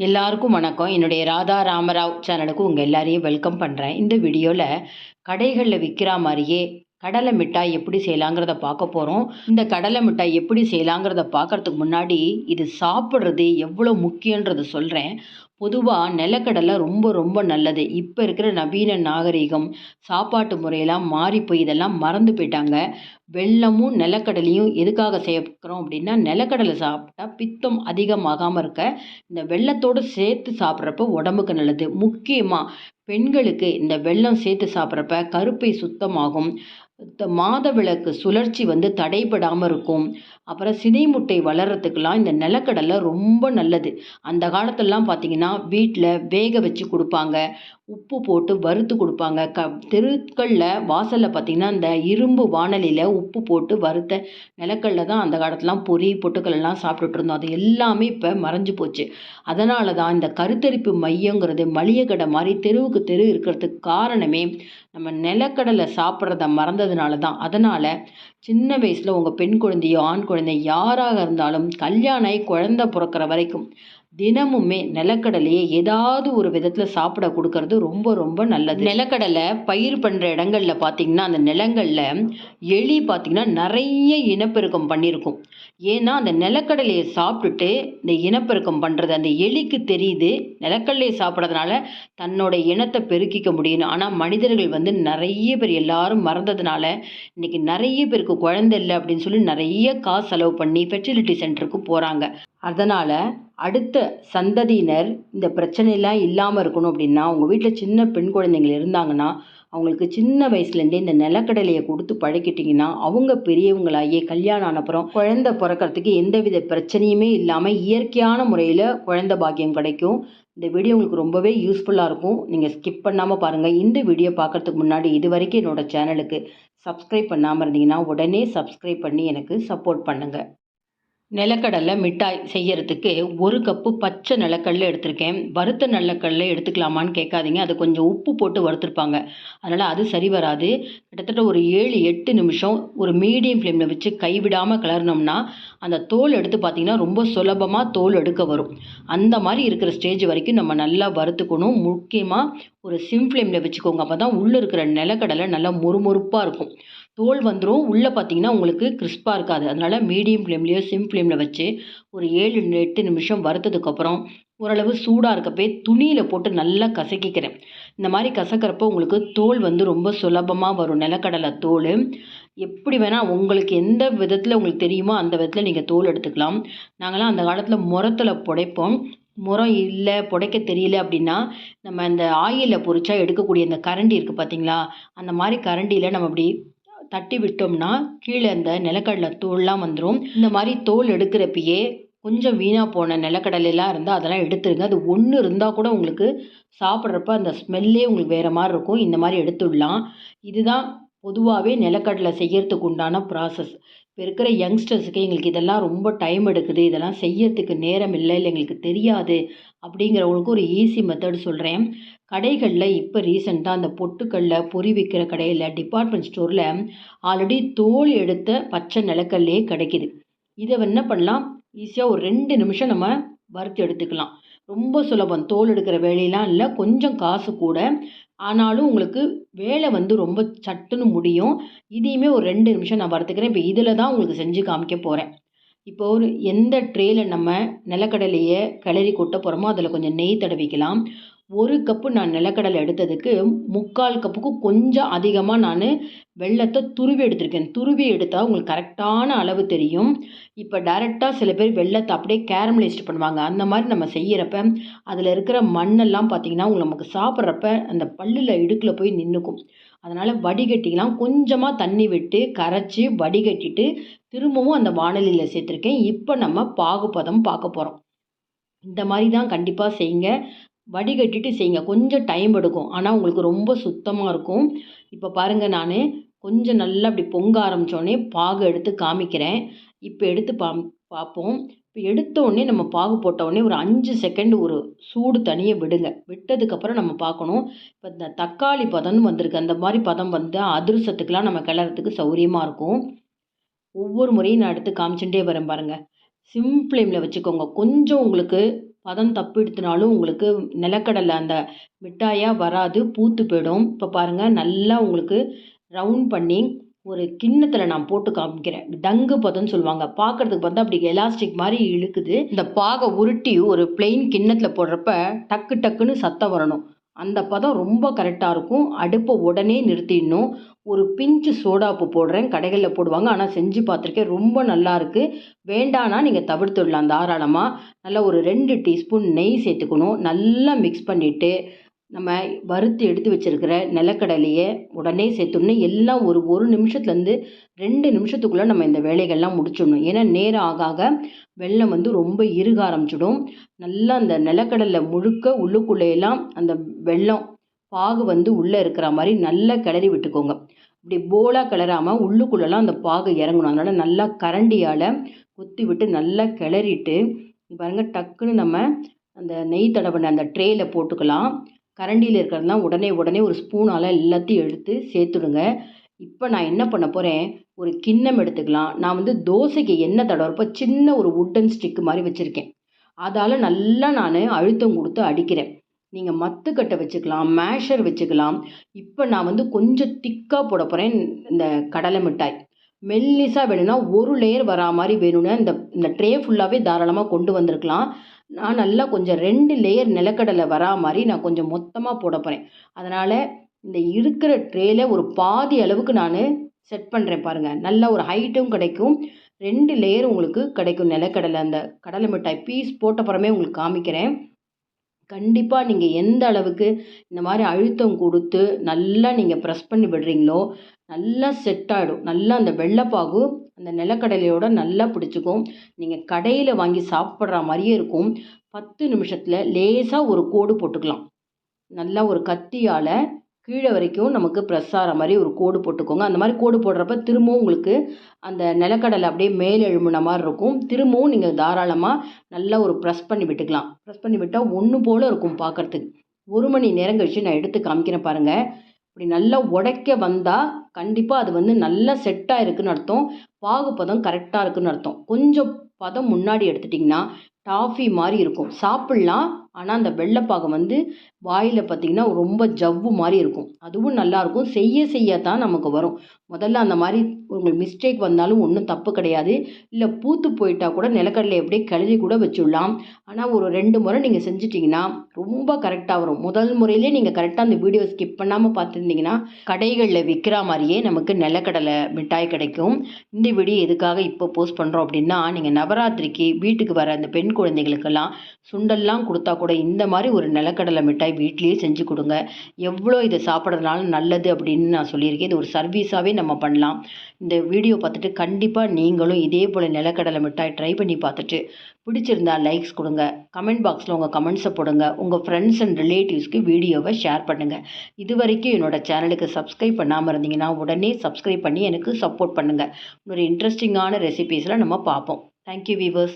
எல்லாருக்கும் வணக்கம். என்னுடைய ராதா ராமராவ் சேனலுக்கு உங்கள் எல்லாரையும் வெல்கம் பண்ணுறேன் இந்த வீடியோவில் கடைகளில் விற்கிற மாதிரியே கடலை மிட்டாய் எப்படி செய்யலாங்கிறத பார்க்க போகிறோம் இந்த கடலை மிட்டாய் எப்படி செய்யலாங்கிறத பார்க்கறதுக்கு முன்னாடி இது சாப்பிட்றது எவ்வளோ முக்கியன்றதை சொல்கிறேன் பொதுவாக நிலக்கடலை ரொம்ப ரொம்ப நல்லது. இப்போ இருக்கிற நவீன நாகரிகம் சாப்பாட்டு முறையெல்லாம் மாறி போய் இதெல்லாம் மறந்து போயிட்டாங்க. வெள்ளமும் நிலக்கடலையும் எதுக்காக சேர்க்குறோம் அப்படின்னா நிலக்கடலை சாப்பிட்டா பித்தம் அதிகமாகாமல் இருக்க இந்த வெள்ளத்தோடு சேர்த்து சாப்பிட்றப்ப உடம்புக்கு நல்லது. முக்கியமாக பெண்களுக்கு இந்த வெள்ளம் சேர்த்து சாப்பிட்றப்ப கருப்பை சுத்தமாகும். த சுழற்சி வந்து தடைபடாமல் இருக்கும். அப்புறம் சினை முட்டை வளர்கிறதுக்கெல்லாம் இந்த நிலக்கடலை ரொம்ப நல்லது. அந்த காலத்துலலாம் பார்த்திங்கன்னா வீட்டில் வேக வச்சு கொடுப்பாங்க. உப்பு போட்டு வறுத்து கொடுப்பாங்க. க தெருக்களில் வாசலில் பார்த்திங்கன்னா இந்த இரும்பு வானலியில் உப்பு போட்டு வறுத்த நிலக்கல்ல தான் அந்த காலத்துலலாம் பொரி பொட்டுக்கள்லாம் சாப்பிட்டுட்டு இருந்தோம். அது எல்லாமே இப்போ மறைஞ்சு போச்சு. அதனால தான் இந்த கருத்தரிப்பு மையங்கிறது மளிகை கடை மாதிரி தெருவுக்கு தெரு இருக்கிறதுக்கு காரணமே நம்ம நிலக்கடலை சாப்பிட்றத மறந்ததுனால தான். அதனால் சின்ன வயசில் உங்கள் பெண் குழந்தையோ ஆண் குழந்தை யாராக இருந்தாலும் கல்யாணம் ஆகி குழந்த பிறக்கிற வரைக்கும் தினமுமே நிலக்கடலையை ஏதாவது ஒரு விதத்தில் சாப்பிட கொடுக்கறது ரொம்ப ரொம்ப நல்லது. நிலக்கடலை பயிர் பண்ணுற இடங்கள்ல பார்த்தீங்கன்னா அந்த நிலங்களில் எலி பார்த்தீங்கன்னா நிறைய இனப்பெருக்கம் பண்ணியிருக்கும். ஏன்னா அந்த நிலக்கடலையை சாப்பிட்டுட்டு இந்த இனப்பெருக்கம் பண்ணுறது அந்த எலிக்கு தெரியுது நிலக்கடலையை சாப்பிட்றதுனால தன்னோட இனத்தை பெருக்கிக்க முடியும் ஆனால் மனிதர்கள் வந்து நிறைய பேர் எல்லாரும் மறந்ததுனால இன்னைக்கு நிறைய பேருக்கு குழந்தை இல்லை அப்படின்னு சொல்லி நிறைய காசு செலவு பண்ணி ஃபெர்டிலிட்டி சென்டருக்கு போகிறாங்க அதனால் அடுத்த சந்ததியினர் இந்த பிரச்சனையெல்லாம் இல்லாமல் இருக்கணும் அப்படின்னா உங்கள் வீட்டில் சின்ன பெண் குழந்தைங்கள் இருந்தாங்கன்னா அவங்களுக்கு சின்ன வயசுலேருந்தே இந்த நிலக்கடலையை கொடுத்து பழக்கிட்டிங்கன்னா அவங்க பெரியவங்களாயே கல்யாணம் ஆனப்புறம் குழந்த பிறக்கிறதுக்கு எந்தவித பிரச்சனையுமே இல்லாமல் இயற்கையான முறையில் குழந்த பாக்கியம் கிடைக்கும். இந்த வீடியோ உங்களுக்கு ரொம்பவே யூஸ்ஃபுல்லாக இருக்கும். நீங்கள் ஸ்கிப் பண்ணாமல் பாருங்கள் இந்த வீடியோ பார்க்குறதுக்கு முன்னாடி இது வரைக்கும் என்னோடய சேனலுக்கு சப்ஸ்கிரைப் பண்ணாமல் இருந்தீங்கன்னா உடனே சப்ஸ்கிரைப் பண்ணி எனக்கு சப்போர்ட் பண்ணுங்கள் நிலக்கடலை மிட்டாய் செய்யறதுக்கு ஒரு கப்பு பச்சை நிலக்கடலை எடுத்திருக்கேன். வறுத்த நிலக்கடலை எடுத்துக்கலாமான்னு கேட்காதீங்க. அது கொஞ்சம் உப்பு போட்டு வறுத்துருப்பாங்க. அதனால் அது சரி வராது. கிட்டத்தட்ட ஒரு ஏழு எட்டு நிமிஷம் ஒரு மீடியம் ஃப்ளேமில் வச்சு கைவிடாமல் கிளறினோம்னா அந்த தோல் எடுத்து பார்த்திங்கன்னா ரொம்ப சுலபமாக தோல் எடுக்க வரும். அந்த மாதிரி இருக்கிற ஸ்டேஜ் வரைக்கும் நம்ம நல்லா வறுத்துக்கணும். முக்கியமாக ஒரு சிம் ஃப்ளேமில் வச்சுக்கோங்க. அப்போ தான் உள்ளே இருக்கிற நிலக்கடலை நல்லா மொறுமொறுப்பாக இருக்கும். தோல் வந்துடும் உள்ளே பார்த்தீங்கன்னா உங்களுக்கு கிறிஸ்பாக இருக்காது. அதனால் மீடியம் ஃப்ளேம்லேயோ சிம் ஃப்ளேமில் வச்சு ஒரு ஏழு எட்டு நிமிஷம் வறுத்ததுக்கப்புறம் ஓரளவு சூடாக இருக்கப்பே துணியில் போட்டு நல்லா கசக்கிக்கிறேன். இந்த மாதிரி கசக்கிறப்போ உங்களுக்கு தோல் வந்து ரொம்ப சுலபமாக வரும். நிலக்கடலை தோல். எப்படி வேணால் உங்களுக்கு எந்த விதத்தில் உங்களுக்கு தெரியுமோ அந்த விதத்தில் நீங்கள் தோல் எடுத்துக்கலாம். நாங்களாம் அந்த காலத்தில் முரத்தில் புடைப்போம். முறம் இல்லை புடைக்க தெரியல அப்படின்னா நம்ம அந்த ஆயிலில் பொறிச்சா எடுக்கக்கூடிய அந்த கரண்டி இருக்குது பார்த்தீங்களா அந்த மாதிரி கரண்டியில் நம்ம அப்படி தட்டி விட்டோம்னா கீழே அந்த நிலக்கடலை தோல்லாம் வந்துடும் இந்த மாதிரி தோல் எடுக்கிறப்பயே கொஞ்சம் வீணாக போன நிலக்கடலைலாம் இருந்தால் அதெல்லாம் எடுத்துருங்க. அது ஒன்று இருந்தால் கூட உங்களுக்கு சாப்பிட்றப்ப அந்த ஸ்மெல்லே உங்களுக்கு வேறு மாதிரி இருக்கும். இந்த மாதிரி எடுத்துடலாம். இதுதான் பொதுவாகவே நிலக்கடலை செய்யறதுக்கு உண்டான ப்ராசஸ் இப்போ இருக்கிற யங்ஸ்டர்ஸுக்கு எங்களுக்கு இதெல்லாம் ரொம்ப டைம் எடுக்குது. இதெல்லாம் செய்யறதுக்கு நேரம் இல்லை இல்லை எங்களுக்கு தெரியாது அப்படிங்கிறவங்களுக்கு ஒரு ஈஸி மெத்தட் சொல்கிறேன் கடைகளில் இப்போ ரீசெண்டாக அந்த பொட்டுக்கல்ல பொறி விற்கிற கடையில் டிபார்ட்மெண்ட் ஸ்டோரில் ஆல்ரெடி தோல் எடுத்த பச்சை நிலக்கல்லே கிடைக்கிது. இதை என்ன பண்ணலாம்? ஈஸியாக ஒரு ரெண்டு நிமிஷம் நம்ம வறுத்து எடுத்துக்கலாம். ரொம்ப சுலபம். தோல் எடுக்கிற வேலையெல்லாம் இல்லை. கொஞ்சம் காசு கூட. ஆனாலும் உங்களுக்கு வேலை வந்து ரொம்ப சட்டுன்னு முடியும். இதையுமே ஒரு ரெண்டு நிமிஷம் நான் வறுத்துக்கிறேன். இப்போ இதில் தான் உங்களுக்கு செஞ்சு காமிக்க போகிறேன் இப்போ ஒரு எந்த ட்ரேயில் நம்ம நிலக்கடலையை கிளறி கொட்ட போகிறோமோ அதில் கொஞ்சம் நெய் தடவிக்கலாம். ஒரு கப்பு நான் நிலக்கடலை எடுத்ததுக்கு முக்கால் கப்புக்கு கொஞ்சம் அதிகமாக நான் வெள்ளத்தை துருவி எடுத்திருக்கேன். துருவி எடுத்தால் உங்களுக்கு கரெக்டான அளவு தெரியும். இப்போ டைரெக்டாக சில பேர் வெள்ளத்தை அப்படியே கேரமலைஸ்ட் பண்ணுவாங்க. அந்த மாதிரி நம்ம செய்கிறப்ப அதில் இருக்கிற மண்ணெல்லாம் பார்த்திங்கன்னா உங்களுக்கு நமக்கு சாப்பிட்றப்ப அந்த பல்லில் இடுக்கில் போய் நின்றுக்கும் அதனால் வடிகட்டிலாம் கொஞ்சமாக தண்ணி விட்டு கரைச்சி வடிகட்டிட்டு திரும்பவும் அந்த வானலியில் சேர்த்துருக்கேன். இப்போ நம்ம பாகுபதம் பார்க்க போகிறோம் இந்த மாதிரி தான் கண்டிப்பாக செய்யுங்க. வடிகட்டிட்டு செய்யுங்க கொஞ்சம் டைம் எடுக்கும். ஆனால் உங்களுக்கு ரொம்ப சுத்தமாக இருக்கும். இப்போ பாருங்கள் நான் கொஞ்சம் நல்லா அப்படி பொங்க ஆரம்பித்தோடனே பாகு எடுத்து காமிக்கிறேன். இப்போ எடுத்து பா பார்ப்போம் இப்போ எடுத்த உடனே நம்ம பாகு போட்ட உடனே ஒரு அஞ்சு செகண்ட் ஒரு சூடு தனியாக விடுங்க. விட்டதுக்கப்புறம் நம்ம பார்க்கணும் இப்போ இந்த தக்காளி பதம்னு வந்திருக்கு. அந்த மாதிரி பதம் வந்து அதிர்சத்துக்கெலாம் நம்ம கிளறதுக்கு சௌரியமாக இருக்கும். ஒவ்வொரு முறையும் நான் எடுத்து காமிச்சுட்டே வரேன் பாருங்கள் சிம் ஃப்ளேமில் வச்சுக்கோங்க. கொஞ்சம் உங்களுக்கு பதம் தப்பிடுத்துனாலும் உங்களுக்கு நிலக்கடலை அந்த மிட்டாயாக வராது பூத்து போயிடும். இப்போ பாருங்கள் நல்லா உங்களுக்கு ரவுண்ட் பண்ணி ஒரு கிண்ணத்தில் நான் போட்டு காமிக்கிறேன். டங்கு பதம்னு சொல்லுவாங்க. பார்க்குறதுக்கு பார்த்தா அப்படி எலாஸ்டிக் மாதிரி இழுக்குது. இந்த பாகை உருட்டி ஒரு பிளெயின் கிண்ணத்தில் போடுறப்ப டக்கு டக்குன்னு சத்தம் வரணும். அந்த பதம் ரொம்ப கரெக்டாக இருக்கும். அடுப்பை உடனே நிறுத்திடணும். ஒரு பிஞ்சு சோடாப்பு போடுறேன். கடைகளில் போடுவாங்க. ஆனால் செஞ்சு பார்த்துருக்கேன். ரொம்ப நல்லா இருக்குது வேண்டானா நீங்கள் தவிர்த்துடலாம் தாராளமாக நல்லா ஒரு ரெண்டு டீஸ்பூன் நெய் சேர்த்துக்கணும். நல்லா மிக்ஸ் பண்ணிவிட்டு நம்ம வறுத்து எடுத்து வச்சுருக்கிற நிலக்கடலையை உடனே சேர்த்துடணும் எல்லாம் ஒரு ஒரு நிமிஷத்துலேருந்து ரெண்டு நிமிஷத்துக்குள்ளே நம்ம இந்த வேலைகள்லாம் முடிச்சிடணும். ஏன்னா நேரம் ஆக ஆக வெள்ளம் வந்து ரொம்ப இறுக ஆரம்பிச்சிடும். நல்லா அந்த நிலக்கடலை முழுக்க உள்ளுக்குள்ளேயெல்லாம் அந்த வெள்ளம் பாகு வந்து உள்ளே இருக்கிற மாதிரி நல்லா கிளறி விட்டுக்கோங்க. இப்படி போலாக கிளறாமல் உள்ளுக்குள்ளெல்லாம் அந்த பாகு இறங்கணும். அதனால் நல்லா கரண்டியால் குத்தி விட்டு நல்லா கிளறிட்டு பாருங்கள் டக்குன்னு நம்ம அந்த நெய் தடவின அந்த ட்ரேயில் போட்டுக்கலாம். கரண்டியில் இருக்கிறதெல்லாம் உடனே உடனே ஒரு ஸ்பூனால் எல்லாத்தையும் எடுத்து சேர்த்துடுங்க. இப்போ நான் என்ன பண்ண போகிறேன் ஒரு கிண்ணம் எடுத்துக்கலாம். நான் வந்து தோசைக்கு எண்ணெய் தடவுறப்போ சின்ன ஒரு உட்டன் ஸ்டிக்கு மாதிரி வச்சுருக்கேன். அதால் நல்லா நான் அழுத்தம் கொடுத்து அடிக்கிறேன். நீங்கள் மத்துக்கட்டை வச்சுக்கலாம் மேஷர் வச்சுக்கலாம். இப்போ நான் வந்து கொஞ்சம் திக்காக போட போகிறேன் இந்த கடலை மிட்டாய். மெல்லிஸாக வேணும்னா ஒரு லேயர் வரா மாதிரி வேணும்னா இந்த இந்த ட்ரே ஃபுல்லாகவே தாராளமாக கொண்டு வந்திருக்கலாம். நான் நல்லா கொஞ்சம் ரெண்டு லேயர் நிலக்கடலை வரா மாதிரி நான் கொஞ்சம் மொத்தமாக போட போகிறேன் அதனால் இந்த இருக்கிற ட்ரேல ஒரு பாதி அளவுக்கு நான் செட் பண்ணுறேன் பாருங்கள் நல்லா ஒரு ஹைட்டும் கிடைக்கும். ரெண்டு லேயர் உங்களுக்கு கிடைக்கும் நிலக்கடலை. அந்த கடலை மிட்டாய் பீஸ் போட்டப்புறமே உங்களுக்கு காமிக்கிறேன். கண்டிப்பாக நீங்கள் எந்த அளவுக்கு இந்த மாதிரி அழுத்தம் கொடுத்து நல்லா நீங்கள் ப்ரெஸ் பண்ணி விடுறீங்களோ நல்லா செட் ஆகிடும் நல்லா அந்த வெள்ளைப்பாகு அந்த நிலக்கடலையோட நல்லா பிடிச்சிக்கும். நீங்கள் கடையில் வாங்கி சாப்பிட்ற மாதிரியே இருக்கும். பத்து நிமிஷத்தில் லேசாக ஒரு கோடு போட்டுக்கலாம். நல்லா ஒரு கத்தியால் கீழே வரைக்கும் நமக்கு ப்ரெஸ் ஆகிற மாதிரி ஒரு கோடு போட்டுக்கோங்க. அந்த மாதிரி கோடு போடுறப்ப திரும்பவும் உங்களுக்கு அந்த நிலக்கடலை அப்படியே மேல் எழும்புன மாதிரி இருக்கும். திரும்பவும் நீங்கள் தாராளமாக நல்லா ஒரு ப்ரெஸ் பண்ணி விட்டுக்கலாம். ப்ரெஸ் பண்ணி விட்டால் ஒன்று போல் இருக்கும் பார்க்குறதுக்கு ஒரு மணி நேரம் கழிச்சு நான் எடுத்து காமிக்கிறேன் பாருங்கள் இப்படி நல்லா உடைக்க வந்தால் கண்டிப்பாக அது வந்து நல்லா செட்டாக இருக்குதுன்னு அர்த்தம். பாகு பதம் கரெக்டாக இருக்குதுன்னு அர்த்தம். கொஞ்சம் பதம் முன்னாடி எடுத்துட்டிங்கன்னா டாஃபி மாதிரி இருக்கும். சாப்பிட்லாம் ஆனால் அந்த வெள்ளைப்பாகம் வந்து வாயில் பார்த்திங்கன்னா ரொம்ப ஜவ்வு மாதிரி இருக்கும். அதுவும் நல்லாயிருக்கும் செய்ய செய்ய தான் நமக்கு வரும். முதல்ல அந்த மாதிரி உங்களுக்கு மிஸ்டேக் வந்தாலும் ஒன்றும் தப்பு கிடையாது. இல்லை பூத்து போயிட்டால் கூட நிலக்கடலை எப்படியே கிளறி கூட வச்சுடலாம். ஆனால் ஒரு ரெண்டு முறை நீங்கள் செஞ்சிட்டிங்கன்னா ரொம்ப கரெக்டாக வரும். முதல் முறையிலே நீங்கள் கரெக்டாக அந்த வீடியோ ஸ்கிப் பண்ணாமல் பார்த்துருந்தீங்கன்னா கடைகளில் விற்கிற மாதிரியே நமக்கு நிலக்கடலை மிட்டாய் கிடைக்கும். இந்த வீடியோ எதுக்காக இப்போ போஸ்ட் பண்ணுறோம் அப்படின்னா நீங்கள் நவராத்திரிக்கு வீட்டுக்கு வர அந்த பெண் குழந்தைகளுக்கெல்லாம் சுண்டல்லாம் கொடுத்தா கூட இந்த மாதிரி ஒரு நிலக்கடலை மிட்டாய் வீட்லேயே செஞ்சு கொடுங்க. எவ்வளோ இதை சாப்பிட்றதுனால நல்லது அப்படின்னு நான் சொல்லியிருக்கேன். இது ஒரு சர்வீஸாகவே நம்ம பண்ணலாம். இந்த வீடியோ பார்த்துட்டு கண்டிப்பாக நீங்களும் இதே போல் நிலக்கடலை மிட்டாய் ட்ரை பண்ணி பார்த்துட்டு பிடிச்சிருந்தா லைக்ஸ் கொடுங்க. கமெண்ட் பாக்ஸில் உங்கள் கமெண்ட்ஸை போடுங்க. உங்கள் ஃப்ரெண்ட்ஸ் அண்ட் ரிலேட்டிவ்ஸ்க்கு வீடியோவை ஷேர் பண்ணுங்கள் இது வரைக்கும் என்னோடய சேனலுக்கு சப்ஸ்கிரைப் பண்ணாமல் இருந்தீங்கன்னா உடனே சப்ஸ்கிரைப் பண்ணி எனக்கு சப்போர்ட் பண்ணுங்கள் இன்னொரு இன்ட்ரெஸ்டிங்கான ரெசிபீஸில் நம்ம பார்ப்போம். Thank you viewers